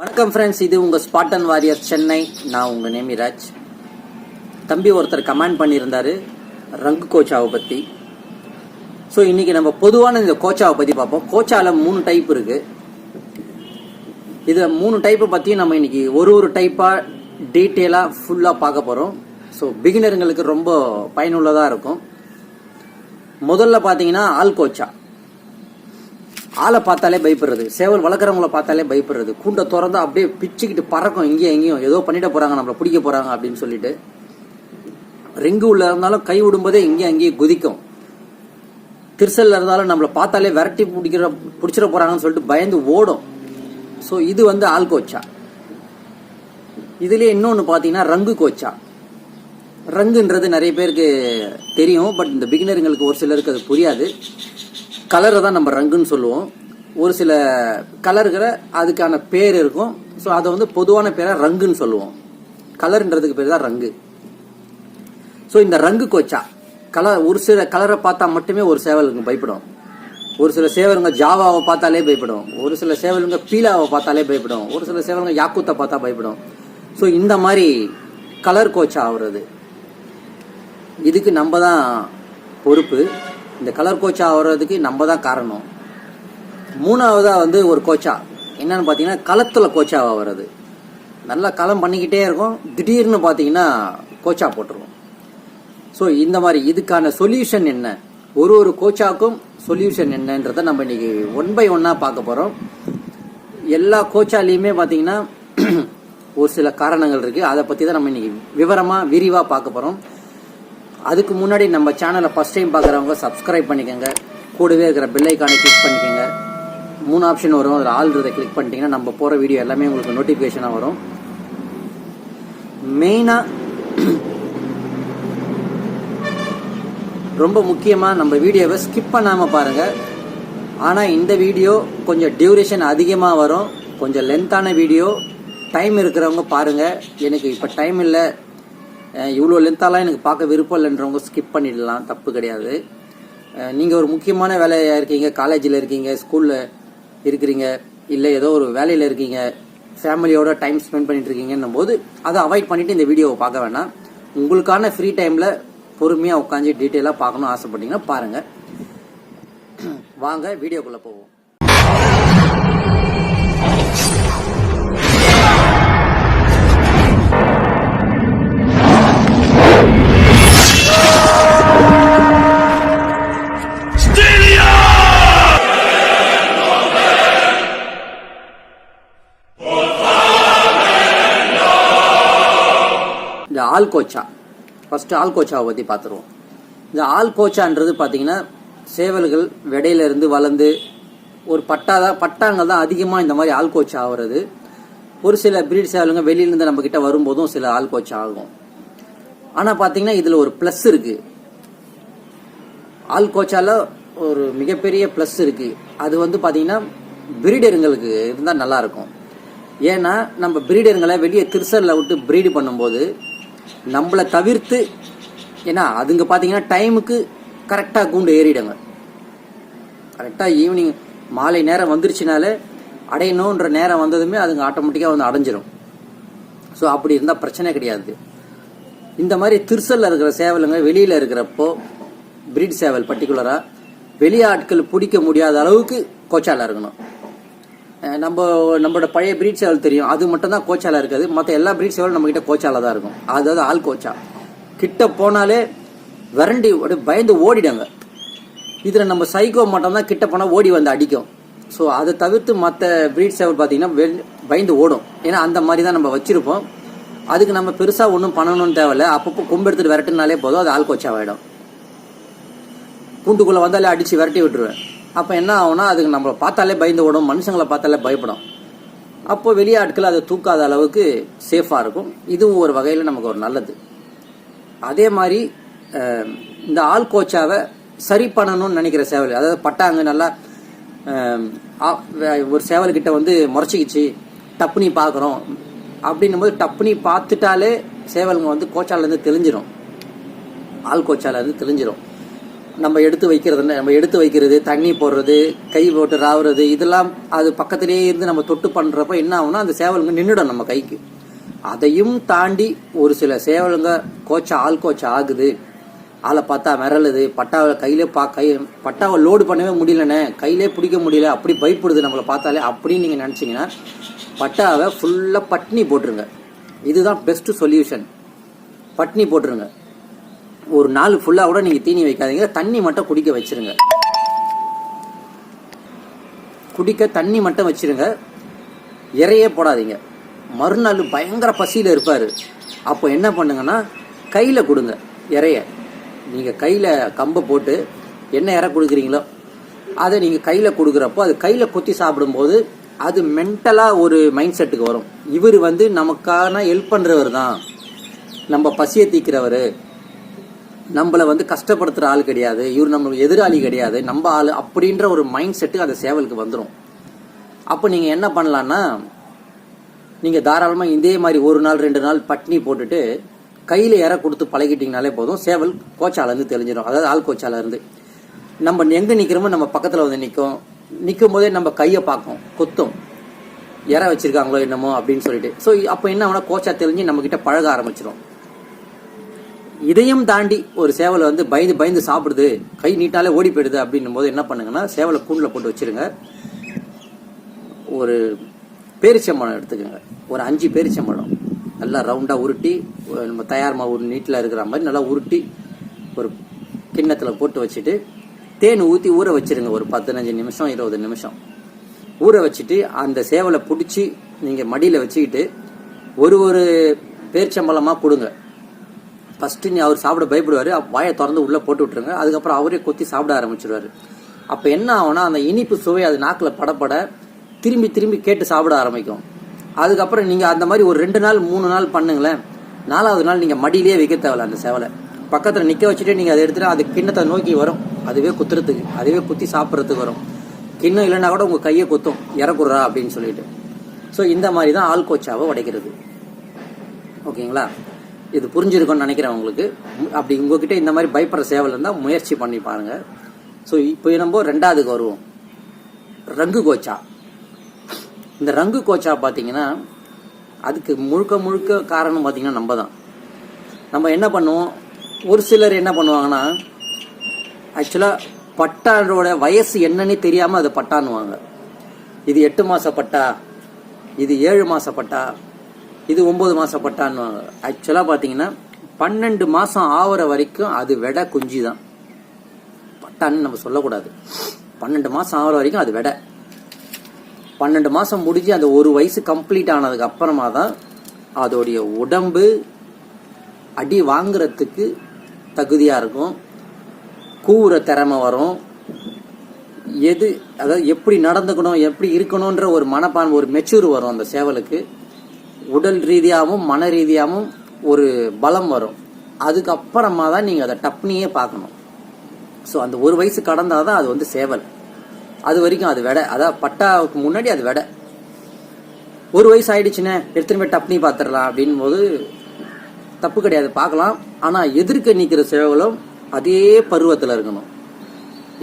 வணக்கம் ஃப்ரெண்ட்ஸ் இது உங்கள் ஸ்பாட்டன் வாரியர் சென்னை. நான் உங்கள் நேமிராஜ். தம்பி ஒருத்தர் கமெண்ட் பண்ணியிருந்தாரு ரங்கு கோச்சாவை பற்றி ஸோ இன்றைக்கி நம்ம பொதுவான இந்த கோச்சாவை பற்றி பார்ப்போம். கோச்சாவில் மூணு டைப் இருக்குது இதை மூணு டைப்பை பற்றியும் நம்ம இன்றைக்கி ஒரு ஒரு டைப்பாக டீட்டெயிலாக ஃபுல்லாக பார்க்க போகிறோம் ஸோ பிகினருங்களுக்கு ரொம்ப பயனுள்ளதாக இருக்கும். முதல்ல பார்த்தீங்கன்னா ஆல் கோச்சா ஆளை பார்த்தாலே பயப்படுறது. சேவல் வளர்க்குறவங்கள பார்த்தாலே பயப்படுறது. கூண்டை திறந்து அப்படியே பிச்சுக்கிட்டு பறக்கும். இங்கேயும் எங்கேயும் ஏதோ பண்ணிட போகிறாங்க நம்மளை பிடிக்க போகிறாங்க அப்படின்னு சொல்லிட்டு. ரிங்கு உள்ள இருந்தாலும் கை விடும்போதே இங்கேயும் அங்கேயும் குதிக்கும். திருசல்ல இருந்தாலும் நம்மளை பார்த்தாலே விரட்டி பிடிக்கிற பிடிச்சிட போகிறாங்கன்னு சொல்லிட்டு பயந்து ஓடும். ஸோ இது வந்து ஆள் கோச்சா. இதுலேயே இன்னொன்று பார்த்தீங்கன்னா ரங்கு கோச்சா. ரங்குன்றது நிறைய பேருக்கு தெரியும் பட் இந்த பிகினருங்களுக்கு ஒரு சிலருக்கு அது புரியாது. கலரை தான் நம்ம ரங்குன்னு சொல்லுவோம். ஒரு சில கலர்களை அதுக்கான பேர் இருக்கும். ஸோ அதை வந்து பொதுவான பேரை ரங்குன்னு சொல்லுவோம். கலர்ன்றதுக்கு பேர் தான் ரங்கு. ஸோ இந்த ரங்கு கோச்சா கலர் ஒரு சில கலரை பார்த்தா மட்டுமே ஒரு சேவலுக்கு பயப்படும். ஒரு சில சேவலுங்க ஜாவாவை பார்த்தாலே பயப்படும். ஒரு சில சேவலுங்க பீலாவை பார்த்தாலே பயப்படும். ஒரு சில சேவலுங்க யாக்கூத்தை பார்த்தா பயப்படும். ஸோ இந்த மாதிரி கலர் கோச்சா ஆகுறது இதுக்கு நம்ம தான் பொறுப்பு. இந்த கலர் கோச்சா வர்றதுக்கு நம்ம தான் காரணம். மூணாவதாக வந்து ஒரு கோச்சா. என்னன்னு பார்த்தீங்கன்னா களத்தில் கோச்சா ஆகிறது நல்லா களம் பண்ணிக்கிட்டே இருக்கும். திடீர்னு பார்த்தீங்கன்னா கோச்சா போட்டுருவோம். ஸோ இந்த மாதிரி இதுக்கான சொல்யூஷன் என்ன? ஒரு ஒரு கோச்சாக்கும் சொல்யூஷன் என்னன்றதை நம்ம இன்னைக்கு ஒன் பை ஒன்னாக பார்க்க போகிறோம் எல்லா கோச்சாலையுமே பார்த்தீங்கன்னா ஒரு சில காரணங்கள் இருக்குது அதை பற்றி தான் நம்ம இன்னைக்கு விவரமாக விரிவாக பார்க்க போகிறோம் அதுக்கு முன்னாடி நம்ம சேனலை ஃபஸ்ட் டைம் பார்க்குறவங்க சப்ஸ்கிரைப் பண்ணிக்கோங்க. கூடவே இருக்கிற பில்லைக்கானை கிளிக் பண்ணிக்கோங்க. மூணு ஆப்ஷன் வரும். அதில் ஆல் இதை கிளிக் பண்ணிட்டீங்கன்னா நம்ம போகிற வீடியோ எல்லாமே உங்களுக்கு நோட்டிஃபிகேஷனாக வரும். மெயினாக ரொம்ப முக்கியமாக நம்ம வீடியோவை ஸ்கிப் பண்ணாமல் பாருங்கள் ஆனால் இந்த வீடியோ கொஞ்சம் டியூரேஷன் அதிகமாக வரும். கொஞ்சம் லென்த்தான வீடியோ. டைம் இருக்கிறவங்க பாருங்கள் எனக்கு இப்போ டைம் இல்லை. இவ்வளோ லென்த்தாலாம் எனக்கு பார்க்க விருப்பம் இல்லைன்றவங்க ஸ்கிப் பண்ணிடலாம் தப்பு கிடையாது. நீங்கள் ஒரு முக்கியமான வேலையாக இருக்கீங்க காலேஜில் இருக்கீங்க ஸ்கூலில் இருக்கிறீங்க இல்லை ஏதோ ஒரு வேலையில் இருக்கீங்க ஃபேமிலியோட டைம் ஸ்பெண்ட் பண்ணிட்டு இருக்கீங்கன்னும் போது அதை அவாய்ட் பண்ணிட்டு இந்த வீடியோவை பார்க்க வேணாம். உங்களுக்கான ஃப்ரீ டைமில் பொறுமையாக உட்காந்து டீட்டெயிலாக பார்க்கணும் ஆசைப்பட்டீங்கன்னா பாருங்கள் வாங்க வீடியோக்குள்ளே போவோம். ஆல்கோச்சா ஆல் ஆல்கோச்சாவை ஃபர்ஸ்ட் பற்றி பார்த்துருவோம் இந்த ஆல்கோச்சான்றது பார்த்தீங்கன்னா சேவல்கள் விடையிலிருந்து வளர்ந்து ஒரு பட்டாதா பட்டாங்க தான் அதிகமாக இந்த மாதிரி ஆல்கோச்சா ஆகிறது. ஆகுறது ஒரு சில பிரீட் சேவலுங்க வெளியிலேருந்து நம்ம கிட்ட வரும்போதும் சில ஆல்கோச்சா ஆகும். ஆனால் பார்த்தீங்கன்னா இதில் ஒரு ப்ளஸ் இருக்கு. ஆல்கோச்சாவில் ஒரு மிகப்பெரிய ப்ளஸ் இருக்கு. அது வந்து பார்த்தீங்கன்னா பிரீடருங்களுக்கு இருந்தால் நல்லாயிருக்கும் ஏன்னா நம்ம பிரீடருங்களை வெளியே திருசரில் விட்டு பிரீடு பண்ணும்போது நம்மளை தவிர்த்து ஏன்னா அதுங்க பார்த்தீங்கன்னா டைமுக்கு கரெக்டாக கூண்டு ஏறிடுங்க. கரெக்டாக ஈவினிங் மாலை நேரம் வந்துருச்சுனாலே அடையணுன்ற நேரம் வந்ததுமே அதுங்க ஆட்டோமேட்டிக்காக வந்து அடைஞ்சிரும். ஸோ அப்படி இருந்தால் பிரச்சனை கிடையாது. இந்த மாதிரி திருசலில் இருக்கிற சேவலுங்க வெளியில் இருக்கிறப்போ பிரீட் சேவல் பர்டிகுலராக வெளியாட்கள் பிடிக்க முடியாத அளவுக்கு கோச்சால இருக்கணும். நம்ம நம்மளோட பழைய பிரீட்ஸ் சேவல் தெரியும்? அது மட்டும் தான் கோச்சாலாக இருக்காது. மற்ற எல்லா பிரீட்ஸ் எவ்வளோ நம்மக்கிட்ட கோச்சாலாக தான் இருக்கும். அதாவது ஆள் கோச்சா. கிட்ட போனாலே விரண்டி பயந்து ஓடிடுங்க. இதில் நம்ம சைக்கோ மட்டும் தான் கிட்ட போனால் ஓடி வந்து அடிக்கும். ஸோ அதை தவிர்த்து மற்ற பிரீட்ஸ் சேவல் பார்த்தீங்கன்னா வெ- பயந்து ஓடும். ஏன்னா அந்த மாதிரி தான் நம்ம வச்சுருப்போம். அதுக்கு நம்ம பெருசாக ஒன்றும் பண்ணணும்னு தேவையில்ல. அப்பப்போ கொம்பு எடுத்துகிட்டு விரட்டுனாலே போதும். அது ஆள் கோச்சாவாயிடும். கூண்டுக்குள்ளே வந்தாலே அடித்து விரட்டி விட்டுருவேன். அப்போ என்ன ஆகும்னா அதுக்கு நம்மளை பார்த்தாலே பயந்து ஓடும் மனுஷங்களை பார்த்தாலே பயப்படும். அப்போ வெளியாட்கள் அதை தூக்காத அளவுக்கு சேஃபாக இருக்கும். இதுவும் ஒரு வகையில் நமக்கு ஒரு நல்லது. அதே மாதிரி இந்த ஆள் கோச்சாவை சரி பண்ணணும்னு நினைக்கிற சேவல் அதாவது பட்டாங்க நல்லா ஒரு சேவல்கிட்ட வந்து முறைச்சிக்கிச்சு டப்புனி பார்க்குறோம். அப்படின்னும் போது டப்புனி பார்த்துட்டாலே சேவலுங்க வந்து கோச்சாலேருந்து தெரிஞ்சிடும் ஆள் கோச்சாலேருந்து இருந்து நம்ம எடுத்து வைக்கிறது நம்ம எடுத்து வைக்கிறது தண்ணி போடுறது கை போட்டு ராவுறது இதெல்லாம் அது பக்கத்திலேயே இருந்து நம்ம தொட்டு பண்ணுறப்ப என்ன ஆகும்னா அந்த சேவலுங்க நின்றுடும் நம்ம கைக்கு. அதையும் தாண்டி ஒரு சில சேவலுங்க கோச்சா ஆள் கோச்சா ஆகுது. ஆளை பார்த்தா மிரளுது பட்டாவை கையிலே பா கை பட்டாவை லோடு பண்ணவே முடியலண்ணே. கையிலே பிடிக்க முடியல. அப்படி பயப்படுது நம்மளை பார்த்தாலே. அப்படின்னு நீங்கள் நினச்சிங்கன்னா பட்டாவை ஃபுல்லாக பட்னி போட்டுருங்க. இதுதான் பெஸ்ட்டு சொல்யூஷன் பட்னி போட்டுருங்க. ஒரு நாள் ஃபுல்லாக கூட நீங்கள் தீனி வைக்காதீங்க. தண்ணி மட்டும் குடிக்க வச்சிருங்க. குடிக்க தண்ணி மட்டும் வச்சிருங்க. இறையே போடாதீங்க. மறுநாள் பயங்கர பசியில் இருப்பார். அப்போ என்ன பண்ணுங்கன்னா கையில் கொடுங்க இறைய. நீங்கள் கையில் கம்பை போட்டு என்ன இறை கொடுக்குறீங்களோ அதை நீங்கள் கையில் கொடுக்குறப்போ அது கையில் கொத்தி சாப்பிடும்போது அது மென்டலாக ஒரு மைண்ட் செட்டுக்கு வரும். இவர் வந்து நமக்கான ஹெல்ப் பண்ணுறவர் தான் நம்ம பசியை தீக்கிறவர் நம்மளை வந்து கஷ்டப்படுத்துகிற ஆள் கிடையாது. இவர் நம்ம எதிராளி கிடையாது. நம்ம ஆள் அப்படின்ற ஒரு மைண்ட் செட்டு அந்த சேவலுக்கு வந்துடும் அப்போ நீங்கள் என்ன பண்ணலான்னா நீங்கள் தாராளமாக இதே மாதிரி ஒரு நாள் ரெண்டு நாள் பட்னி போட்டுட்டு கையில் இற கொடுத்து பழகிட்டிங்கனாலே போதும். சேவல் கோச்சாலேருந்து தெரிஞ்சிடும் அதாவது ஆள் கோச்சாலேருந்து நம்ம எங்கே நிற்கிறோமோ நம்ம பக்கத்தில் வந்து நிற்கும் நிற்கும் போதே நம்ம கையை பார்க்கும். கொத்தும். இற வச்சிருக்காங்களோ என்னமோ அப்படின்னு சொல்லிட்டு. ஸோ அப்போ என்ன ஆகுனா கோச்சா தெரிஞ்சு நம்மக்கிட்ட பழக ஆரம்பிச்சிடும் இதையும் தாண்டி ஒரு சேவலை வந்து பயந்து பயந்து சாப்பிடுது கை நீட்டாலே ஓடி போயிடுது அப்படின்னும் போது என்ன பண்ணுங்கன்னா சேவலை கூண்டில் போட்டு வச்சிருங்க. ஒரு பேரிச்சம்பழம் எடுத்துக்கோங்க. ஒரு அஞ்சு பேரிச்சம்பழம். நல்லா ரவுண்டாக உருட்டி நம்ம தயார் மாவு நீட்டில் இருக்கிற மாதிரி நல்லா உருட்டி ஒரு கிண்ணத்தில் போட்டு வச்சுட்டு தேன் ஊற்றி ஊற வச்சிருங்க. ஒரு பதினஞ்சு நிமிஷம் இருபது நிமிஷம். ஊற வச்சுட்டு அந்த சேவலை பிடிச்சி நீங்கள் மடியில் வச்சுக்கிட்டு ஒரு ஒரு பேரிச்சம்பழமாக கொடுங்க. ஃபஸ்ட்டு நீ அவர் சாப்பிட பயப்படுவார். வாயை திறந்து உள்ளே போட்டு விட்ருங்க அதுக்கப்புறம் அவரே கொத்தி சாப்பிட ஆரம்பிச்சிருவாரு. அப்போ என்ன ஆகும்னா அந்த இனிப்பு சுவை அது நாக்கில் படப்பட திரும்பி திரும்பி கேட்டு சாப்பிட ஆரம்பிக்கும். அதுக்கப்புறம் நீங்கள் அந்த மாதிரி ஒரு ரெண்டு நாள் மூணு நாள் பண்ணுங்களேன். நாலாவது நாள் நீங்கள் மடியிலே வைக்க தேவையில்ல அந்த சேவலை. பக்கத்தில் நிற்க வச்சுட்டு நீங்கள் அதை எடுத்துகிட்டு அது கிண்ணத்தை நோக்கி வரும். அதுவே குத்துறதுக்கு அதுவே குத்தி சாப்பிட்றதுக்கு வரும். கிண்ணம் இல்லைன்னா கூட உங்கள் கையை குத்தும். இறக்குறா அப்படின்னு சொல்லிட்டு. ஸோ இந்த மாதிரி தான் ஆல்கோச்சாவை உடைக்கிறது. ஓகேங்களா? இது புரிஞ்சிருக்கும்னு நினைக்கிறேன் உங்களுக்கு. அப்படி உங்ககிட்ட இந்த மாதிரி பயப்படுற சேவல் இருந்தால் முயற்சி பண்ணி பாருங்க. ஸோ இப்போ நம்ம ரெண்டாவதுக்கு வருவோம். ரங்கு கோச்சா. இந்த ரங்கு கோச்சா பார்த்தீங்கன்னா அதுக்கு முழுக்க முழுக்க காரணம் பார்த்தீங்கன்னா நம்ம தான் நம்ம என்ன பண்ணுவோம்? ஒரு சிலர் என்ன பண்ணுவாங்கன்னா ஆக்சுவலாக பட்டானோட வயசு என்னன்னே தெரியாமல் அதை பட்டான்னுவாங்க. இது எட்டு மாத பட்டா இது ஏழு மாதப்பட்டா பட்டா இது ஒன்பது மாச பட்டான்னு ஆக்சுவலாக பாத்தீங்கன்னா பன்னெண்டு மாசம் ஆவற வரைக்கும் அது விட குஞ்சு தான் பட்டான்னு நம்ம சொல்லக்கூடாது. பன்னெண்டு மாசம் ஆவற வரைக்கும் அது விட. பன்னெண்டு மாசம் முடிஞ்சு அந்த ஒரு வயசு கம்ப்ளீட் ஆனதுக்கு அப்புறமா தான் அதோடைய உடம்பு அடி வாங்குறதுக்கு தகுதியா இருக்கும். கூவுற திறமை வரும். எது அதாவது எப்படி நடந்துக்கணும் எப்படி இருக்கணுன்ற ஒரு மனப்பான் ஒரு மெச்சூர் வரும் அந்த சேவலுக்கு. உடல் ரீதியாகவும் மன ரீதியாகவும் ஒரு பலம் வரும். அதுக்கப்புறமா தான் நீங்கள் அதை டப்னியே பார்க்கணும். ஸோ அந்த ஒரு வயசு கடந்தால் தான் அது வந்து சேவல். அது வரைக்கும் அது விடை. அதாவது பட்டாவுக்கு முன்னாடி அது விடை. ஒரு வயசு ஆயிடுச்சுன்னே எடுத்துன்னு போய் டப்னி பார்த்துடலாம் அப்படின் போது தப்பு கிடையாது பார்க்கலாம். ஆனால் எதிர்க்க நிற்கிற சேவலும் அதே பருவத்தில் இருக்கணும்.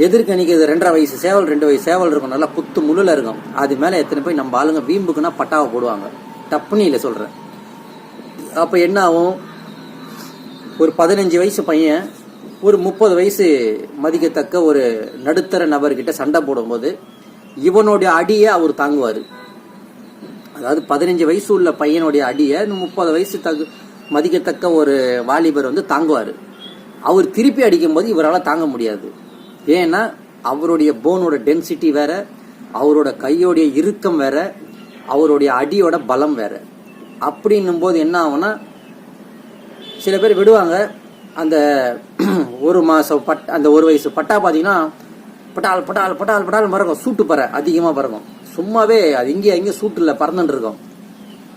எதிர்க்க நிற்கிறது ரெண்டரை வயசு சேவல் ரெண்டு வயசு சேவல் இருக்கும் நல்லா புத்து முள்ளில் இருக்கும். அது மேலே எத்தனை போய் நம்ம ஆளுங்க வீம்புக்குன்னா பட்டாவை போடுவாங்க. டப்புனியில் சொல்கிறேன் அப்போ என்ன ஆகும் ஒரு பதினஞ்சு வயசு பையன் ஒரு முப்பது வயசு மதிக்கத்தக்க ஒரு நடுத்தர நபர்கிட்ட சண்டை போடும்போது இவனுடைய அடியை அவர் தாங்குவார். அதாவது பதினஞ்சு வயசு உள்ள பையனுடைய அடியை முப்பது வயசு தகு மதிக்கத்தக்க ஒரு வாலிபர் வந்து தாங்குவார். அவர் திருப்பி அடிக்கும்போது இவரால் தாங்க முடியாது. ஏன்னா அவருடைய போனோட டென்சிட்டி வேற அவரோட கையோடைய இறுக்கம் வேற அவருடைய அடியோட பலம் வேற. அப்படின்னும் போது என்ன ஆகும்னா சில பேர் விடுவாங்க அந்த ஒரு மாதம் பட் அந்த ஒரு வயசு பட்டா பார்த்தீங்கன்னா பட்டால் பட்டால் பட்டால் பட்டால் பறக்கும் சூட்டு பற அதிகமாக பறக்கும். சும்மாவே அது இங்கே அங்கேயும் சூட்டில் பறந்துட்டு இருக்கும்.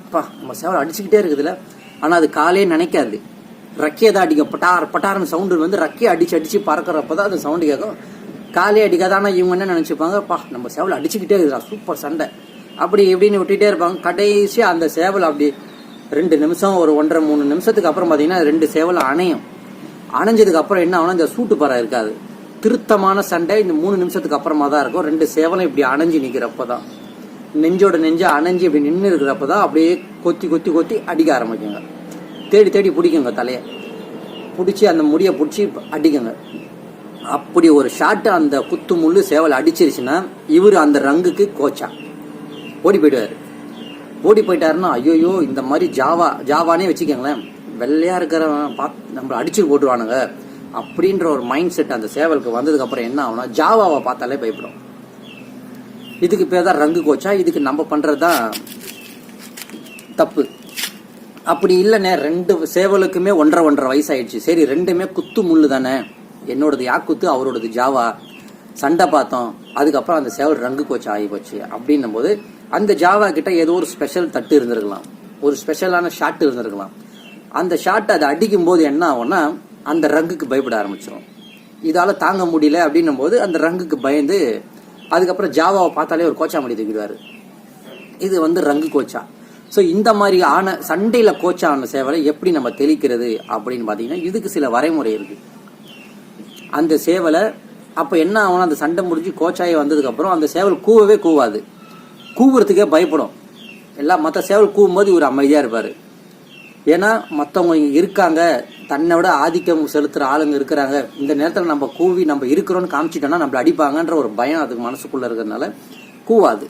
அப்பா நம்ம சேவல் அடிச்சுக்கிட்டே இருக்குதுல்ல. ஆனால் அது காலே நினைக்காது. ரக்கையை தான் அடிக்கும். பட்டார் பட்டார்னு சவுண்டு வந்து ரக்கையை அடிச்சு அடிச்சு பறக்கிறப்ப தான் அது சவுண்டு கேட்கும். காலே அடிக்காது ஆனால் இவங்க என்ன நினச்சிப்பாங்க? பா நம்ம சேவல் அடிச்சுக்கிட்டே இருக்குதுடா. சூப்பர் சண்டை. அப்படி இப்படின்னு விட்டுட்டே இருப்பாங்க. கடைசி அந்த சேவல் அப்படி ரெண்டு நிமிஷம் ஒரு ஒன்றரை மூணு நிமிஷத்துக்கு அப்புறம் பார்த்தீங்கன்னா ரெண்டு சேவல் அணையும். அணைஞ்சதுக்கு அப்புறம் என்ன ஆகும் இந்த சூட்டு பறை இருக்காது. திருத்தமான சண்டை இந்த மூணு நிமிஷத்துக்கு அப்புறமா தான் இருக்கும். ரெண்டு சேவலும் இப்படி அணைஞ்சு நிற்கிறப்ப தான் நெஞ்சோட நெஞ்சு அணைஞ்சு இப்படி நின்று இருக்கிறப்ப தான் அப்படியே கொத்தி கொத்தி கொத்தி அடிக்க ஆரம்பிக்குங்க. தேடி தேடி பிடிக்குங்க தலையை. பிடிச்சி அந்த முடியை பிடிச்சி அடிக்குங்க. அப்படி ஒரு ஷாட்டு அந்த குத்து முள்ளு சேவல் அடிச்சிருச்சுன்னா இவர் அந்த ரங்குக்கு கோச்சா. ஓடி போயிடுவார். ஓடி போயிட்டாருன்னா ஐயோயோ இந்த மாதிரி ஜாவா ஜாவானே வச்சுக்கோங்களேன். வெள்ளையா இருக்கிறவன் பார்த்து நம்மள அடிச்சு போட்டுருவானுங்க அப்படின்ற ஒரு மைண்ட் செட் அந்த சேவலுக்கு வந்ததுக்கு அப்புறம் என்ன ஆகும்னா ஜாவாவை பார்த்தாலே பயப்படும். இதுக்கு பேர் தான் ரங்கு கோச்சா இதுக்கு நம்ம பண்றது தான் தப்பு. அப்படி இல்லைண்ணே ரெண்டு சேவலுக்குமே ஒன்றரை ஒன்றரை வயசாயிடுச்சு. சரி ரெண்டுமே குத்து முள்ளு தானே. என்னோடது யா குத்து? அவரோடது ஜாவா. சண்டை பார்த்தோம். அதுக்கப்புறம் அந்த சேவல் ரங்கு கோச்சா ஆகி போச்சு. அப்படின்னும் போது அந்த ஜாவா கிட்ட ஏதோ ஒரு ஸ்பெஷல் தட்டு இருந்திருக்கலாம். ஒரு ஸ்பெஷலான ஷாட் இருந்திருக்கலாம். அந்த ஷாட் அதை அடிக்கும் போது என்ன ஆகும்னா அந்த ரங்குக்கு பயப்பட ஆரம்பிச்சிடும் இதால தாங்க முடியல அப்படின்னும் போது அந்த ரங்குக்கு பயந்து அதுக்கப்புறம் ஜாவாவை பார்த்தாலே ஒரு கோச்சா மடி தூக்கிடுவாரு. இது வந்து ரங்கு கோச்சா. ஸோ இந்த மாதிரி ஆன சண்டையில் கோச்சா ஆன சேவலை எப்படி நம்ம தெளிக்கிறது அப்படின்னு பார்த்தீங்கன்னா இதுக்கு சில வரைமுறை இருக்கு. அந்த சேவலை அப்போ என்ன ஆகும்னா அந்த சண்டை முடிஞ்சு கோச்சாயே வந்ததுக்கப்புறம் அந்த சேவல் கூவவே கூவாது. கூவுறதுக்கே பயப்படும். எல்லாம் மற்ற சேவல் கூவும்போது இவர் அமைதியாக இருப்பார். ஏன்னா மற்றவங்க இங்கே இருக்காங்க தன்னை விட ஆதிக்கம் செலுத்துகிற ஆளுங்க இருக்கிறாங்க. இந்த நேரத்தில் நம்ம கூவி நம்ம இருக்கிறோன்னு காமிச்சிட்டோம்னா நம்மள அடிப்பாங்கன்ற ஒரு பயம் அதுக்கு மனசுக்குள்ளே இருக்கிறதுனால கூவாது.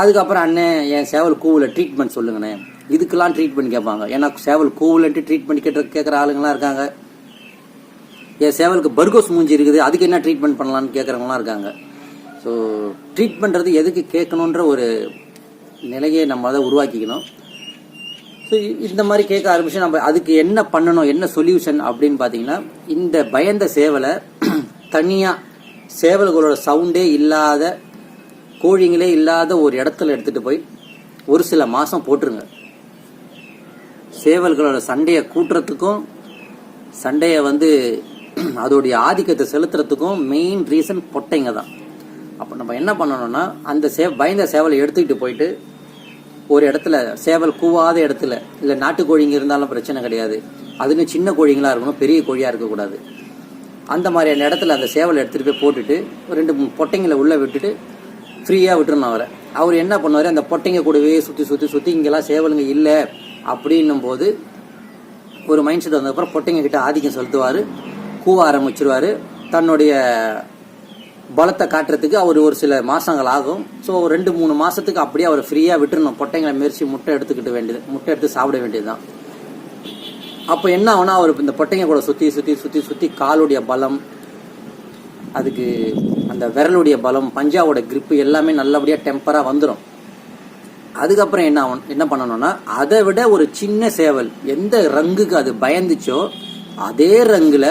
அதுக்கப்புறம் அண்ணன் என் சேவல் கூவில் ட்ரீட்மெண்ட் சொல்லுங்கண்ணே. இதுக்கெல்லாம் ட்ரீட்மெண்ட் கேட்பாங்க. ஏன்னா சேவல் கூவிலன்ட்டு ட்ரீட்மெண்ட் கேட்ட கேட்குற ஆளுங்களாம் இருக்காங்க. என் சேவலுக்கு பர்கோஸ் மூஞ்சி இருக்குது அதுக்கு என்ன ட்ரீட்மெண்ட் பண்ணலான்னு கேட்குறவங்களாம் இருக்காங்க. ஸோ ட்ரீட்மெண்ட்றது எதுக்கு கேட்கணுன்ற ஒரு நிலையை நம்ம அதை உருவாக்கிக்கணும். ஸோ இந்த மாதிரி கேட்க ஆரம்பிச்சு நம்ம அதுக்கு என்ன பண்ணணும் என்ன சொல்யூஷன் அப்படின்னு பார்த்தீங்கன்னா இந்த பயந்த சேவலை தனியாக சேவல்களோட சவுண்டே இல்லாத கோழிங்களே இல்லாத ஒரு இடத்துல எடுத்துகிட்டு போய் ஒரு சில மாதம் போட்டுருங்க. சேவல்களோட சண்டையை கூட்டுறதுக்கும் சண்டையை வந்து அதோடைய ஆதிக்கத்தை செலுத்துறதுக்கும் மெயின் ரீசன் பொட்டைங்க தான். அப்போ நம்ம என்ன பண்ணணும்னா அந்த சே பயந்த சேவலை எடுத்துக்கிட்டு போயிட்டு ஒரு இடத்துல சேவல் கூவாத இடத்துல இல்லை நாட்டுக்கோழிங்க இருந்தாலும் பிரச்சனை கிடையாது. அதுன்னு சின்ன கோழிங்களா இருக்கணும் பெரிய கோழியாக இருக்கக்கூடாது. அந்த மாதிரியான இடத்துல அந்த சேவலை எடுத்துகிட்டு போய் போட்டுட்டு ரெண்டு மூணு பொட்டைங்களை உள்ளே விட்டுட்டு ஃப்ரீயாக விட்டுருணும் அவரை. அவர் என்ன பண்ணுவார் அந்த பொட்டைங்க கூடவே சுற்றி சுற்றி சுற்றி இங்கெல்லாம் சேவலுங்க இல்லை அப்படின்னும் போது ஒரு மைண்ட் செட் வந்ததுக்கப்புறம் பொட்டைங்க கிட்ட ஆதிக்கம் செலுத்துவார் கூவ ஆரம்பிச்சிருவார். தன்னுடைய பலத்தை காட்டுறதுக்கு அவர் ஒரு சில மாதங்கள் ஆகும். ஸோ ரெண்டு மூணு மாதத்துக்கு அப்படியே அவர் ஃப்ரீயாக விட்டுருணும் பொட்டைங்களை முயற்சி முட்டை எடுத்துக்கிட்டு வேண்டியது முட்டை எடுத்து சாப்பிட வேண்டியதுதான். அப்போ என்ன ஆகுனா அவர் இந்த பொட்டைங்க கூட சுற்றி சுற்றி சுற்றி சுற்றி காலுடைய பலம் அதுக்கு அந்த விரலுடைய பலம் பஞ்சாவோட கிரிப்பு எல்லாமே நல்லபடியாக டெம்பராக வந்துடும் அதுக்கப்புறம் என்ன ஆகும் என்ன பண்ணணும்னா அதை விட ஒரு சின்ன சேவல் எந்த ரங்குக்கு அது பயந்துச்சோ அதே ரங்கில்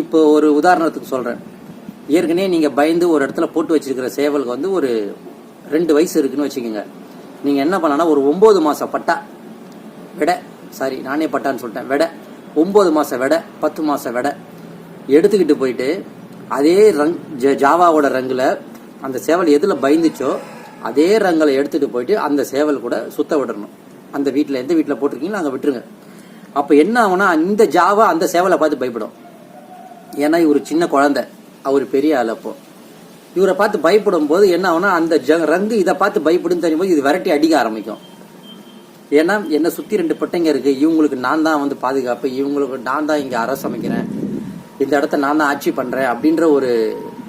இப்போ ஒரு உதாரணத்துக்கு சொல்கிறேன் ஏற்கனவே நீங்கள் பயந்து ஒரு இடத்துல போட்டு வச்சிருக்கிற சேவலுக்கு வந்து ஒரு ரெண்டு வயசு இருக்குன்னு வச்சுக்கோங்க. நீங்கள் என்ன பண்ணனா ஒரு ஒம்பது மாதம் பட்டா விடை சாரி நானே பட்டான்னு சொல்லிட்டேன் விடை ஒம்பது மாதம் விடை பத்து மாதம் விடை எடுத்துக்கிட்டு போயிட்டு அதே ரங் ஜ- ஜாவாவோட ரங்கில் அந்த சேவல் எதில் பயந்துச்சோ அதே ரங்களை எடுத்துகிட்டு போயிட்டு அந்த சேவல் கூட சுத்த விடணும். அந்த வீட்டில் எந்த வீட்டில் போட்டிருக்கீங்களோ அங்கே விட்டுருங்க. அப்போ என்ன ஆகுனா இந்த ஜாவா அந்த சேவலை பார்த்து பயப்படும். ஏன்னா இவர் சின்ன குழந்தை. அவர் பெரிய ஆள் இவரை பார்த்து பயப்படும் போது என்ன ஆகுனா அந்த ஜ- ரங்கு இதை பார்த்து பயப்படுன்னு தெரியும் போது இது விரட்டி அடிக்க ஆரம்பிக்கும். ஏன்னா என்னை சுற்றி ரெண்டு பட்டைங்க இருக்குது இவங்களுக்கு நான் தான் வந்து பாதுகாப்பு இவங்களுக்கு நான் தான் இங்கே அரசு அமைக்கிறேன். இந்த இடத்த நான் தான் ஆட்சி பண்ணுறேன் அப்படின்ற ஒரு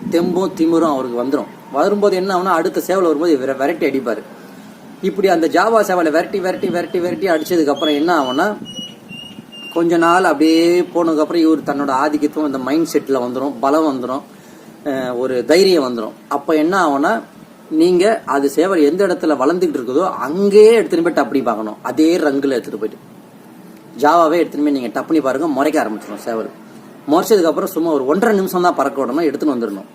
தெம்பும் திமிரும் அவருக்கு வந்துடும் வரும்போது என்ன ஆகுனா அடுத்த சேவல் வரும்போது இவரை விரட்டி அடிப்பார். இப்படி அந்த ஜாவா சேவலை விரட்டி விரட்டி விரட்டி விரட்டி அடித்ததுக்கப்புறம் என்ன ஆகும்னா கொஞ்ச நாள் அப்படியே போனதுக்கப்புறம் இவர் தன்னோட ஆதிக்கத்துவம் இந்த மைண்ட் செட்டில் வந்துடும் பலம் வந்துடும் ஒரு தைரியம் வந்துடும் அப்போ என்ன ஆகும்னா நீங்கள் அது சேவல் எந்த இடத்துல வளர்ந்துக்கிட்டு இருக்குதோ அங்கேயே எடுத்துன்னு போய் டப்பனி பார்க்கணும். அதே ரங்கில் எடுத்துகிட்டு போயிட்டு. ஜாவாவே எடுத்துன்னு போய் நீங்கள் டப்பனி பாருங்க முறைக்க ஆரம்பிச்சிடும் சேவல். முறைச்சதுக்கப்புறம் சும்மா ஒரு ஒன்றரை நிமிஷம் தான் பறக்க விடணும் எடுத்துன்னு வந்துடணும்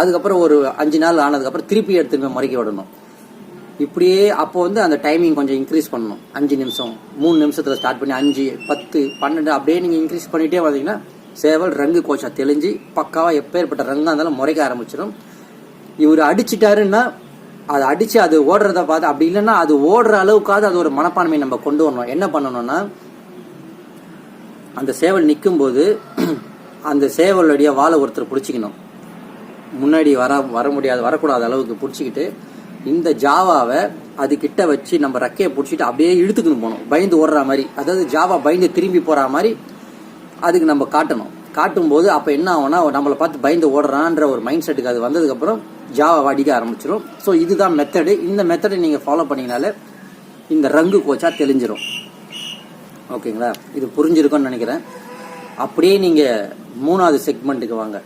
அதுக்கப்புறம் ஒரு அஞ்சு நாள் ஆனதுக்கப்புறம் திருப்பி எடுத்துன்னு போய் முறைக்க விடணும். இப்படியே அப்போ வந்து அந்த டைமிங் கொஞ்சம் இன்க்ரீஸ் பண்ணணும். அஞ்சு நிமிஷம் மூணு நிமிஷத்துல ஸ்டார்ட் பண்ணி அஞ்சு பத்து பன்னெண்டு அப்படியே நீங்க இன்க்ரீஸ் பண்ணிட்டே வந்தீங்கன்னா சேவல் ரங்கு கோச்சா தெளிஞ்சு பக்காவா எப்பேற்பட்ட ரங்கா இருந்தாலும் முறைக்க ஆரம்பிச்சிடும். இவர் அடிச்சிட்டாருன்னா அதை அடிச்சு அது ஓடுறத பார்த்து அப்படி இல்லைன்னா அது ஓடுற அளவுக்காவது அது ஒரு மனப்பான்மை நம்ம கொண்டு வரணும். என்ன பண்ணணும்னா அந்த சேவல் நிற்கும் போது அந்த சேவலுடைய வாழை ஒருத்தர் பிடிச்சிக்கணும். முன்னாடி வர வர முடியாது வரக்கூடாத அளவுக்கு பிடிச்சிக்கிட்டு இந்த ஜாவாவை அது கிட்ட வச்சு நம்ம ரெக்கையை பிடிச்சிட்டு அப்படியே இழுத்துக்கணும் போகணும் பயந்து ஓடுற மாதிரி. அதாவது ஜாவா பயந்து திரும்பி போற மாதிரி அதுக்கு நம்ம காட்டணும். காட்டும்போது அப்போ என்ன ஆகும்னா நம்மளை பார்த்து பயந்து ஓடுறான்ற ஒரு மைண்ட் செட்டுக்கு அது வந்ததுக்கப்புறம் ஜாவா அடிக்க ஆரம்பிச்சிடும் ஸோ இதுதான் மெத்தடு இந்த மெத்தடை நீங்கள் ஃபாலோ பண்ணீங்கனாலே இந்த ரங்கு கோச்சா தெளிஞ்சிடும் ஓகேங்களா? இது புரிஞ்சிருக்கும்னு நினைக்கிறேன். அப்படியே நீங்கள் மூணாவது செக்மெண்ட்டுக்கு வாங்க.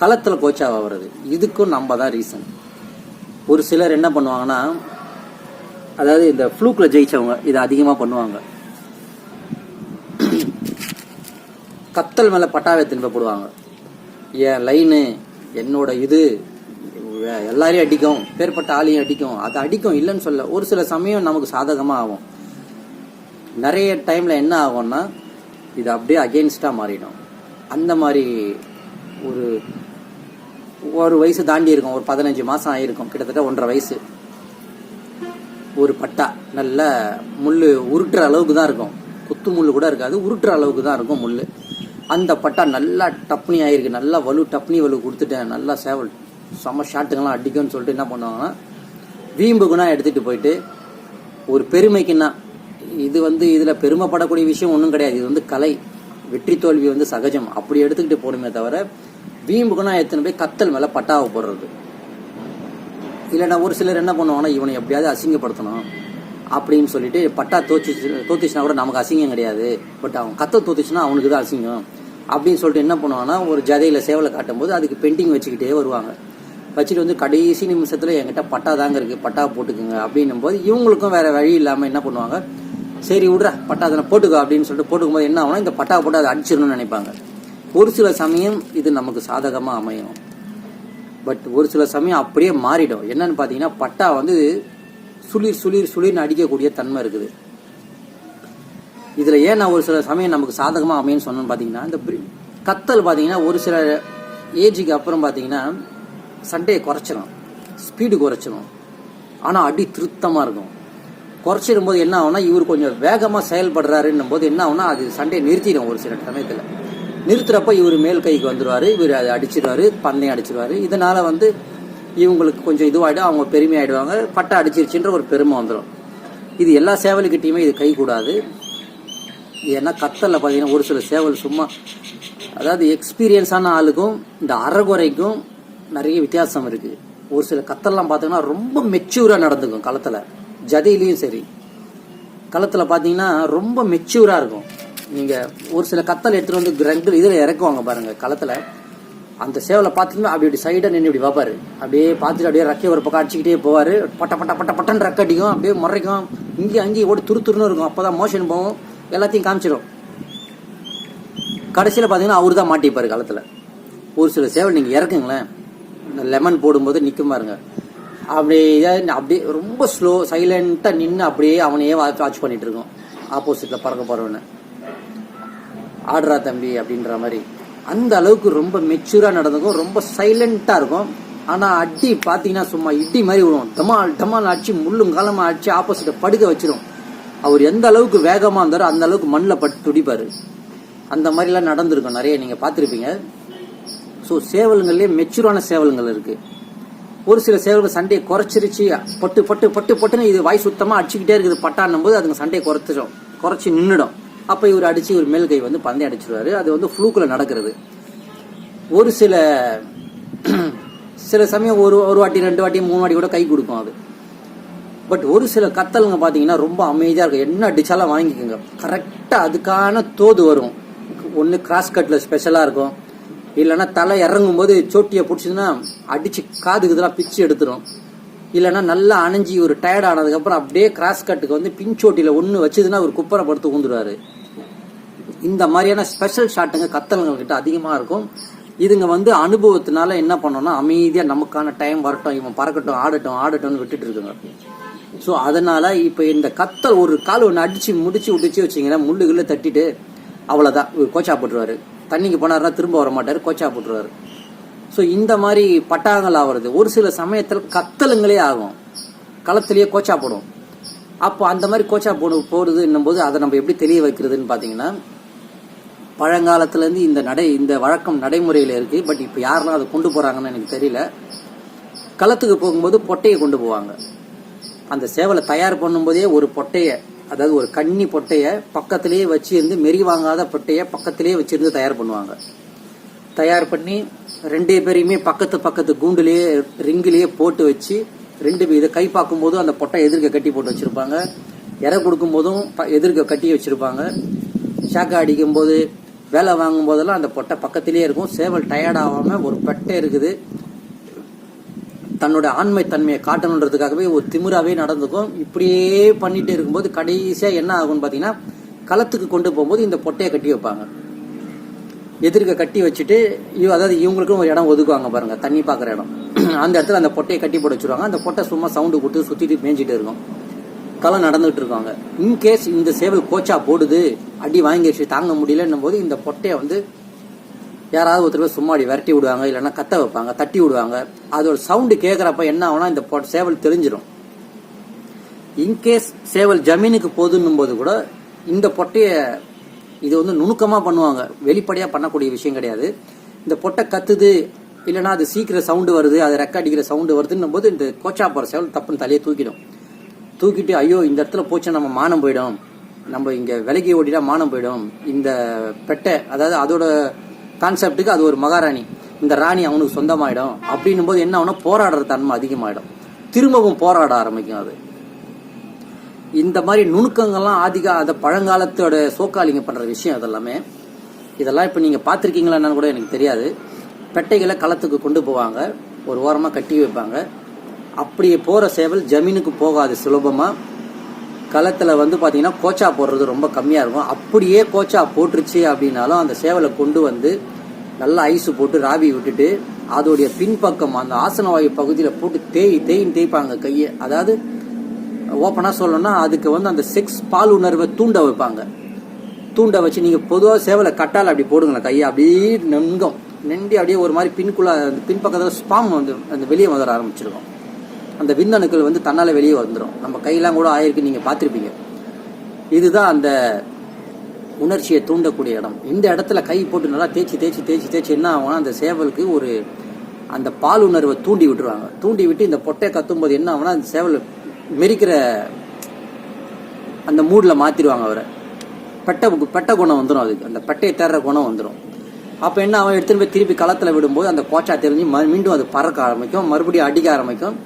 களத்தில் கோச்சாக வருது. இதுக்கும் நம்ம தான் ரீசன் ஒரு சிலர் என்ன பண்ணுவாங்கன்னா அதாவது இந்த ஃப்ளூக்கில் ஜெயிச்சவங்க இதை அதிகமாக பண்ணுவாங்க. கத்தல் மேலே பட்டாவை திரும்பப்படுவாங்க என் லைனு என்னோட இது எல்லாரையும் அடிக்கும் பேர்பட்ட ஆளையும் அடிக்கும் அதை அடிக்கும் இல்லைன்னு சொல்ல ஒரு சில சமயம் நமக்கு சாதகமாக ஆகும். நிறைய டைமில் என்ன ஆகும்னா இது அப்படியே அகெயின்ஸ்டாக மாறிடும். அந்த மாதிரி ஒரு ஒரு வயசு தாண்டி இருக்கும். ஒரு பதினஞ்சு மாதம் ஆகிருக்கும் கிட்டத்தட்ட ஒன்றரை வயசு. ஒரு பட்டா. நல்ல முள் உருட்டுற அளவுக்கு தான் இருக்கும். குத்து முள் கூட இருக்காது. உருட்டுற அளவுக்கு தான் இருக்கும் முள் அந்த பட்டா நல்லா டப்னி ஆயிருக்கு. நல்லா வலு டப்னி வலு கொடுத்துட்டேன். நல்லா சேவல். செம்ம ஷாட்டுங்கெல்லாம் அடிக்கும்னு சொல்லிட்டு என்ன பண்ணுவாங்கன்னா வீம்புக்குனா எடுத்துகிட்டு போயிட்டு ஒரு பெருமைக்குன்னா இது வந்து இதில் பெருமைப்படக்கூடிய விஷயம் ஒன்றும் கிடையாது. இது வந்து கலை. வெற்றி தோல்வி வந்து சகஜம். அப்படி எடுத்துக்கிட்டு போகணுமே தவிர வீம்புக்குனா எத்தனை போய் கத்தல் மேலே பட்டாவை போடுறது? இல்லைன்னா ஒரு சிலர் என்ன பண்ணுவாங்கன்னா இவனை எப்படியாவது அசிங்கப்படுத்தணும் அப்படின்னு சொல்லிட்டு பட்டா தோச்சு தோத்துச்சுன்னா கூட நமக்கு அசிங்கம் கிடையாது. பட் அவன் கத்த தோத்துச்சுன்னா அவனுக்கு தான் அசிங்கம். அப்படின்னு சொல்லிட்டு என்ன பண்ணுவாங்கன்னா ஒரு ஜதையில் சேவலை காட்டும்போது அதுக்கு பெயிண்டிங் வச்சுக்கிட்டே வருவாங்க. வச்சுட்டு வந்து கடைசி நிமிஷத்தில் என்கிட்ட பட்டா தாங்க இருக்குது பட்டா போட்டுக்குங்க அப்படின்னும் போது இவங்களுக்கும் வேறு வழி இல்லாமல் என்ன பண்ணுவாங்க? சரி விட்றா பட்டா தானே போட்டுக்கோ அப்படின்னு சொல்லிட்டு போட்டுக்கும்போது என்ன ஆகும்னா இந்த பட்டா போட்டு அதை அடிச்சிடணும்னு நினைப்பாங்க. ஒரு சில சமயம் இது நமக்கு சாதகமாக அமையும். பட் ஒரு சில சமயம் அப்படியே மாறிடும். என்னன்னு பார்த்தீங்கன்னா பட்டா வந்து சுளிர் சுளிர் சுளிர்னு அடிக்கக்கூடிய தன்மை இருக்குது. இதில் ஏன் நான் ஒரு சில சமயம் நமக்கு சாதகமாக அமையும்னு சொன்னேன்னு பார்த்தீங்கன்னா இந்த கத்தல் பார்த்தீங்கன்னா ஒரு சில ஏஜுக்கு அப்புறம் பார்த்தீங்கன்னா சண்டையை குறைச்சிடும் ஸ்பீடு குறைச்சிடும் ஆனால் அடி திருத்தமாக இருக்கும். குறைச்சிடும் போது என்ன ஆகும்னா இவர் கொஞ்சம் வேகமாக செயல்படுறாருன்னும் போது என்ன ஆகும்னா அது சண்டையை நிறுத்திடும் ஒரு சில சமயத்தில். நிறுத்துறப்ப இவர் மேல் கைக்கு வந்துடுவார் இவர் அதை அடிச்சிருவாரு பந்தயம் அடிச்சிருவாரு. இதனால வந்து இவங்களுக்கு கொஞ்சம் இதுவாகிடும் அவங்க பெருமையாயிடுவாங்க. பட்டை அடிச்சிருச்சுன்ற ஒரு பெருமை வந்துடும் இது எல்லா சேவல்கிட்டையுமே இது கைக்கூடாது ஏன்னா கத்தலில் பார்த்தீங்கன்னா ஒரு சில சேவல் சும்மா அதாவது எக்ஸ்பீரியன்ஸான ஆளுக்கும் இந்த அறகுறைக்கும் நிறைய வித்தியாசம் இருக்குது ஒரு சில கத்தல்லாம் பார்த்தீங்கன்னா ரொம்ப மெச்சூராக நடந்துக்கும் களத்தில். ஜதையிலையும் சரி. களத்தில் பார்த்தீங்கன்னா ரொம்ப மெச்சூராக இருக்கும். நீங்கள் ஒரு சில கத்தல் எடுத்துகிட்டு வந்து கிரண்டு இதில் இறக்குவாங்க பாருங்கள் களத்தில். அந்த சேவலை பார்த்தீங்கன்னா அப்படி இப்படி சைடாக நின்று இப்படி பார்ப்பாரு. அப்படியே பார்த்துட்டு அப்படியே ரக்கையை ஒரு பக்கம் அடிச்சுக்கிட்டே போவார். பட்ட பட்ட பட்ட பட்டன் ரக்க அடிக்கும். அப்படியே முறைக்கும். இங்கேயும் அங்கேயும் ஓடி துரு துருன்னு இருக்கும். அப்போ தான் மோஷன் போகும். எல்லாத்தையும் காமிச்சிடும் கடைசியில் பார்த்தீங்கன்னா அவர் தான் மாட்டிப்பார் களத்தில். ஒரு சில சேவல் நீங்கள் இறக்குங்களேன். இந்த லெமன் போடும்போது நிற்கும் பாருங்க. அப்படியே இதை- அப்படியே ரொம்ப ஸ்லோ சைலண்ட்டாக நின்று அப்படியே அவனையே வாட்ச் பண்ணிகிட்டு இருக்கோம். ஆப்போசிட்டில் பறக்க போகிறவனை ஆடுறா தம்பி அப்படின்ற மாதிரி. அந்த அளவுக்கு ரொம்ப மெச்சூராக நடந்துக்கும் ரொம்ப சைலண்ட்டாக இருக்கும். ஆனால் அடி பார்த்தீங்கன்னா சும்மா இடி மாதிரி விழுவும் டமால் டமால் அடிச்சு முள்ளும் காலமாக அடிச்சு ஆப்போசிட்டை படுக்க வச்சிரும். அவர் எந்த அளவுக்கு வேகமாக இருந்தாரோ அந்த அளவுக்கு மண்ணில் பட்டு துடிப்பார். அந்த மாதிரிலாம் நடந்திருக்கும். நிறைய நீங்கள் பார்த்துருப்பீங்க. ஸோ சேவலுங்கள்லேயே மெச்சூரான சேவலுங்கள் இருக்குது ஒரு சில சேவல்கள் சண்டையை குறைச்சிருச்சு. பட்டு பட்டு பட்டு பட்டுன்னு இது வாய் சுத்தமாக அடிச்சுக்கிட்டே இருக்குது. பட்டான்னும் போது அதுங்க சண்டையை குறைச்சிடும் குறைச்சி நின்றுடும் அப்போ இவர் அடிச்சு இவர் மேல் கை வந்து பந்தயம் அடிச்சிருவாரு. அது வந்து ஃப்ளூக்கில் நடக்கிறது. ஒரு சில சில சமயம் ஒரு ஒரு வாட்டி ரெண்டு வாட்டி மூணு வாட்டி கூட கை கொடுக்கும் அது. பட் ஒரு சில கத்தலுங்க பார்த்தீங்கன்னா ரொம்ப அமைதியாக இருக்கும். என்ன அடித்தாலும் வாங்கிக்கோங்க. கரெக்டாக அதுக்கான தோது வரும். ஒன்று கிராஸ் கட்டில் ஸ்பெஷலாக இருக்கும். இல்லைன்னா தலை இறங்கும் போது சோட்டியை பிடிச்சதுன்னா அடித்து காதுக்கு இதெல்லாம் பிச்சு எடுத்துடும் இல்லைன்னா நல்லா அணைஞ்சி ஒரு டயர்ட் ஆனதுக்கப்புறம் அப்படியே கிராஸ் கட்டுக்கு வந்து பின்சோட்டியில் ஒன்று வச்சதுன்னா ஒரு குப்பரை படுத்து ஊந்துடுவார் இந்த மாதிரியான ஸ்பெஷல் ஷாட்டுங்க கத்தலங்கள்கிட்ட அதிகமாக இருக்கும். இதுங்க வந்து அனுபவத்தினால என்ன பண்ணோம்னா அமைதியாக நமக்கான டைம் வரட்டும் இவன் பறக்கட்டும் ஆடட்டும் ஆடட்டும்னு விட்டுட்டு இருக்குங்க. ஸோ அதனால் இப்போ இந்த கத்தல் ஒரு கால் ஒன்று அடித்து முடிச்சு விட்டுச்சு வச்சிங்கன்னா முள்ளுகளில் தட்டிட்டு அவ்வளோதான் கோச்சா போட்டுருவாரு. தண்ணிக்கு போனார்னா திரும்ப வர மாட்டார் கோச்சா போட்டுருவாரு. ஸோ இந்த மாதிரி பட்டாங்கள் ஆகிறது ஒரு சில சமயத்தில் கத்தலுங்களே ஆகும். களத்திலேயே கோச்சா போடும். அப்போ அந்த மாதிரி கோச்சா போடு போகிறதுன்னும் போது அதை நம்ம எப்படி தெரிய வைக்கிறதுன்னு பார்த்தீங்கன்னா பழங்காலத்துலேருந்து இந்த நடை இந்த வழக்கம் நடைமுறையில் இருக்குது பட் இப்போ யாரெல்லாம் அதை கொண்டு போகிறாங்கன்னு எனக்கு தெரியல. களத்துக்கு போகும்போது பொட்டையை கொண்டு போவாங்க. அந்த சேவலை தயார் பண்ணும்போதே ஒரு பொட்டையை அதாவது ஒரு கன்னி பொட்டையை பக்கத்திலேயே வச்சுருந்து மெரி வாங்காத பொட்டையை பக்கத்திலேயே வச்சுருந்து தயார் பண்ணுவாங்க. தயார் பண்ணி ரெண்டே பேரையுமே பக்கத்து பக்கத்து கூண்டுலேயே ரிங்கிலேயே போட்டு வச்சு ரெண்டு பேர் இதை கை பார்க்கும்போதும் அந்த பொட்டை எதிர்க்க கட்டி போட்டு வச்சுருப்பாங்க. இறை கொடுக்கும்போதும் ப- எதிர்க்க கட்டி வச்சுருப்பாங்க. ஷாக்கா அடிக்கும்போது வேலை வாங்கும் போதெல்லாம் அந்த பொட்டை பக்கத்திலேயே இருக்கும். சேவல் டயர்ட் ஆகாமல் ஒரு பெட்டை இருக்குது. தன்னோட ஆண்மை தன்மையை காட்டணுன்றதுக்காகவே ஒரு திமிராவே நடந்துக்கும். இப்படியே பண்ணிட்டு இருக்கும்போது கடைசியாக என்ன ஆகும்னு பார்த்தீங்கன்னா களத்துக்கு கொண்டு போகும்போது இந்த பொட்டையை கட்டி வைப்பாங்க. எதிர்க்க கட்டி வச்சுட்டு இவ அதாவது இவங்களுக்கும் ஒரு இடம் ஒதுக்குவாங்க பாருங்கள் தண்ணி பார்க்குற இடம். அந்த இடத்துல அந்த பொட்டையை கட்டி போட வச்சுருவாங்க. அந்த பொட்டை சும்மா சவுண்டு கொடுத்து சுற்றிட்டு மேய்ஞ்சிட்டு இருக்கும். களம் நடந்துகிட்டு இருக்காங்க. இன்கேஸ் இந்த சேவல் கோச்சா போடுது அடி வாங்கிடுச்சு தாங்க முடியலன்னும் போது இந்த பொட்டையை வந்து யாராவது ஒருத்தர் போய் சும்மா விரட்டி விடுவாங்க இல்லைன்னா கத்த வைப்பாங்க தட்டி விடுவாங்க. அதோட சவுண்டு கேட்குறப்ப என்ன ஆகுனா இந்த பொ- சேவல் தெரிஞ்சிடும் இன்கேஸ் சேவல் ஜமீனுக்கு போதுன்னும் போது கூட இந்த பொட்டையை இது வந்து நுணுக்கமாக பண்ணுவாங்க. வெளிப்படையாக பண்ணக்கூடிய விஷயம் கிடையாது. இந்த பொட்டை கத்துது இல்லைன்னா அது சீக்கிரம் சவுண்டு வருது அது ரெக்க அடிக்கிற சவுண்டு வருதுன்னும் போது இந்த கோச்சா போகிற சேவல் தப்புன்னு தலையை தூக்கிடும். தூக்கிட்டு ஐயோ இந்த இடத்துல போச்சு நம்ம மானம் போயிடும். நம்ம இங்க விலகி ஓடிட்டா மானம் போயிடும். இந்த பெட்டை அதாவது அதோட கான்செப்டுக்கு அது ஒரு மகாராணி. இந்த ராணி அவனுக்கு சொந்தமாயிடும். அப்படின்னும் போது என்ன ஆகும்னா போராடுற தன்மை அதிகமாயிடும். திரும்பவும் போராட ஆரம்பிக்கும் அது. இந்த மாதிரி நுணுக்கங்கள்லாம் ஆதிக அந்த பழங்காலத்தோட சோக்காளிங்க பண்ற விஷயம் அதெல்லாமே. இதெல்லாம் இப்போ நீங்க பார்த்துருக்கீங்களான்னு கூட எனக்கு தெரியாது. பெட்டைகளை களத்துக்கு கொண்டு போவாங்க. ஒரு ஓரமாக கட்டி வைப்பாங்க. அப்படியே போகிற சேவல் ஜமீனுக்கு போகாது சுலபமாக களத்தில் வந்து பார்த்திங்கன்னா கோச்சா போடுறது ரொம்ப கம்மியாக இருக்கும். அப்படியே கோச்சா போட்டுருச்சு அப்படின்னாலும் அந்த சேவலை கொண்டு வந்து நல்லா ஐஸ் போட்டு ராவி விட்டுட்டு அதோடைய பின்பக்கம் அந்த ஆசன வாயு பகுதியில் போட்டு தேய் தேயின்னு தேய்ப்பாங்க கையை. அதாவது ஓப்பனாக சொல்லணும்னா அதுக்கு வந்து அந்த செக்ஸ் பால் உணர்வை தூண்ட வைப்பாங்க. தூண்ட வச்சு நீங்கள் பொதுவாக சேவலை கட்டால் அப்படி போடுங்களேன் கையை. அப்படியே நெங்கும். நெண்டி அப்படியே ஒரு மாதிரி பின்குள்ள அந்த பின்பக்கத்தில் ஸ்பாம் வந்து அந்த வெளியே வந்துட ஆரம்பிச்சிருக்கும். அந்த விந்தணுக்கள் வந்து தன்னால் வெளியே வந்துடும் நம்ம கையெல்லாம் கூட ஆயிருக்கு நீங்கள் பார்த்துருப்பீங்க. இதுதான் அந்த உணர்ச்சியை தூண்டக்கூடிய இடம். இந்த இடத்துல கை போட்டு நல்லா தேய்ச்சி தேய்ச்சி தேய்ச்சி தேய்ச்சி என்ன ஆகும்னா அந்த சேவலுக்கு ஒரு அந்த பால் உணர்வை தூண்டி விட்டுருவாங்க. தூண்டி விட்டு இந்த பொட்டையை கத்தும்போது என்ன ஆகும்னா அந்த சேவல் மெரிக்கிற அந்த மூடில் மாற்றிடுவாங்க அவரை. பெட்டை பெட்டை குணம் வந்துடும் அதுக்கு. அந்த பெட்டையை தேடுற குணம் வந்துடும் அப்போ என்ன அவன் எடுத்துன்னு போய் திருப்பி களத்தில் விடும்போது அந்த கோச்சா தெரிஞ்சு ம- மீண்டும் அது பறக்க ஆரம்பிக்கும். மறுபடியும் அடிக்க ஆரம்பிக்கும்.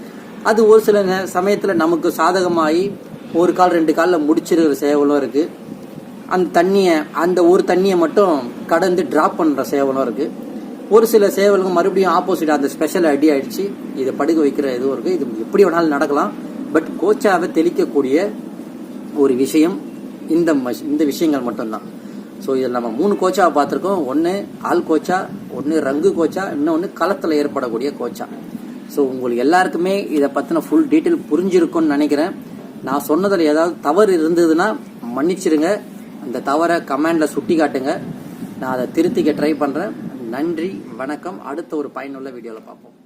அது ஒரு சில சமயத்தில் நமக்கு சாதகமாகி ஒரு கால் ரெண்டு காலில் முடிச்சிருக்கிற சேவலும் இருக்குது அந்த தண்ணியை அந்த ஒரு தண்ணியை மட்டும் கடந்து ட்ராப் பண்ணுற சேவலும் இருக்குது ஒரு சில சேவலுக்கு மறுபடியும் ஆப்போசிட் அந்த ஸ்பெஷல் அடி ஆயிடுச்சு. இதை படுக்க வைக்கிற இதுவும் இருக்குது இது எப்படி வேணாலும் நடக்கலாம். பட் கோச்சாவை தெளிக்கக்கூடிய ஒரு விஷயம் இந்த மஷ்- இந்த விஷயங்கள் மட்டும்தான். ஸோ இதில் நம்ம மூணு கோச்சாவை பார்த்துருக்கோம். ஒன்று ஆள் கோச்சா ஒன்று ரங்கு கோச்சா இன்னொன்று களத்தில் ஏற்படக்கூடிய கோச்சா. ஸோ உங்களுக்கு எல்லாருக்குமே இதை பற்றின ஃபுல் டீட்டெயில் புரிஞ்சிருக்கும்னு நினைக்கிறேன். நான் சொன்னதில் ஏதாவது தவறு இருந்ததுன்னா மன்னிச்சிடுங்க அந்த தவறை கமெண்டில் சுட்டி காட்டுங்க நான் அதை திருத்திக்க ட்ரை பண்ணுறேன் நன்றி வணக்கம். அடுத்த ஒரு பயனுள்ள வீடியோவில் பார்ப்போம்.